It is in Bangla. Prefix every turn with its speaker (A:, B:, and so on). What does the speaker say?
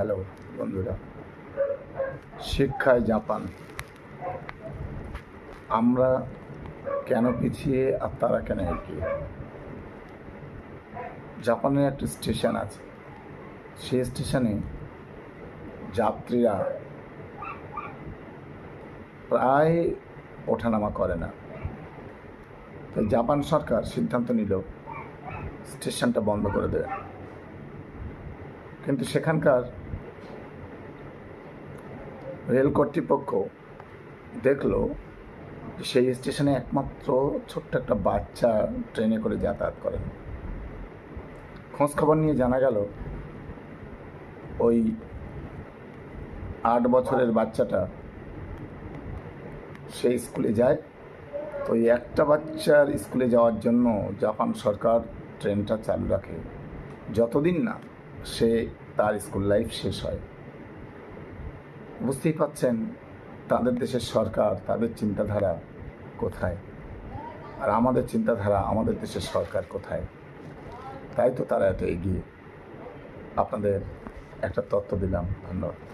A: হ্যালো, বন্ধুরা। শিক্ষায় জাপান। আমরা কেন পিছিয়ে আর তারা কেন এগিয়ে? জাপানের একটা স্টেশন আছে। সেই স্টেশনে যাত্রীরা প্রায় ওঠানামা করে না। তাই জাপান সরকার সিদ্ধান্ত নিল, স্টেশনটা বন্ধ করে দেবে। কিন্তু সেখানকার রেল কর্তৃপক্ষ দেখল সেই স্টেশনে একমাত্র ছোট্ট একটা বাচ্চা ট্রেনে করে যাতায়াত করেন খোঁজ খবর নিয়ে জানা গেল, ওই আট বছরের বাচ্চাটা সেই স্কুলে যায়। তো ওই একটা বাচ্চার স্কুলে যাওয়ার জন্য জাপান সরকার ট্রেনটা চালু রাখে। যতদিন না সে তার স্কুল লাইফ শেষ হয়। বুঝতেই পাচ্ছেন তাদের দেশের সরকার, তাদের চিন্তাধারা কোথায়? আর আমাদের চিন্তাধারা আমাদের দেশের সরকার কোথায়? তাই তো তারা এত এগিয়ে। আপনাদের একটা তত্ত্ব দিলাম। ধন্যবাদ।